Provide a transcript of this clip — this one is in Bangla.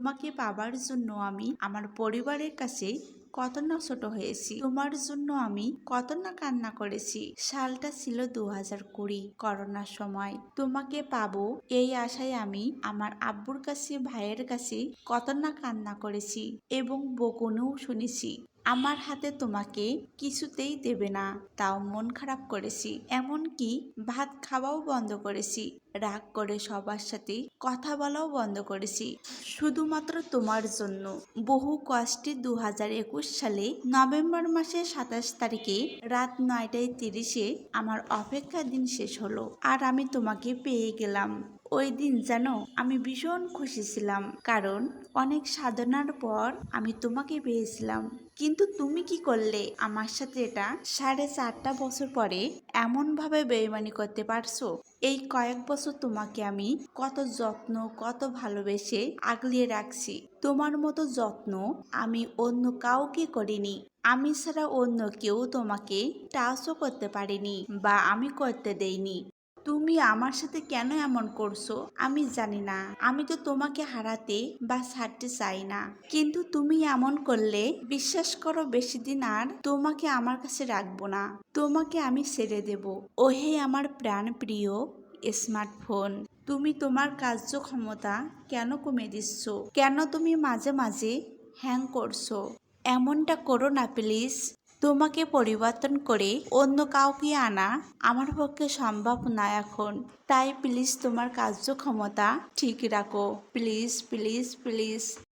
তোমাকে পাবার জন্য আমি আমার পরিবারের কাছে কত না ছোট হয়েছি। তোমার জন্য আমি কত না কান্না করেছি। সালটা ছিল দু হাজার কুড়ি করোনার সময়। তোমাকে পাবো এই আশায় আমি আমার আব্বুর কাছে, ভাইয়ের কাছে কত না কান্না করেছি এবং বকুনেও শুনেছি। আমার হাতে তোমাকে কিছুতেই দেবে না। তাও মন খারাপ করেছি। এমনকি ভাত খাওয়াও বন্ধ করেছি। রাগ করে সবার সাথে কথা বলাও বন্ধ করেছি। শুধুমাত্র তোমার জন্য। বহু কষ্টে দু হাজার একুশ সালে নভেম্বর মাসের সাতাশ তারিখে রাত নয়টায় তিরিশে আমার অপেক্ষার দিন শেষ হলো। আর আমি তোমাকে পেয়ে গেলাম। ওই দিন যেন আমি ভীষণ খুশি ছিলাম, কারণ অনেক সাধনার পর আমি তোমাকে পেয়েছিলাম। কিন্তু তুমি কি করলে আমার সাথে এটা? সাড়ে চারটা বছর পরে এমনভাবে বেইমানি করতে পারছ? এই কয়েক বছর তোমাকে আমি কত যত্ন, কত ভালোবেসে আগলিয়ে রাখছি। তোমার মতো যত্ন আমি অন্য কাউকে করিনি। আমি ছাড়া অন্য কেউ তোমাকে টাচও করতে পারিনি বা আমি করতে দেইনি। তুমি আমার সাথে কেন এমন করছ? আমি জানি না। আমি তো তোমাকে হারাতে বা ছাড়তে চাই না। কিন্তু তুমি এমন করলে, বিশ্বাস করো বেশি দিন আর তোমাকে আমার কাছে রাখব না। তোমাকে আমি ছেড়ে দেব। ওহে আমার প্রাণ প্রিয় স্মার্টফোন, তুমি তোমার কার্যক্ষমতা কেন কমে দিচ্ছ? কেন তুমি মাঝে মাঝে হ্যাং করছ? এমনটা করো না, প্লিজ। তোমাকে পরিবর্তন করে অন্য কাউকে আনা আমার পক্ষে সম্ভব না এখন। তাই প্লিজ তোমার কার্যক্ষমতা ঠিক রাখো। Please please please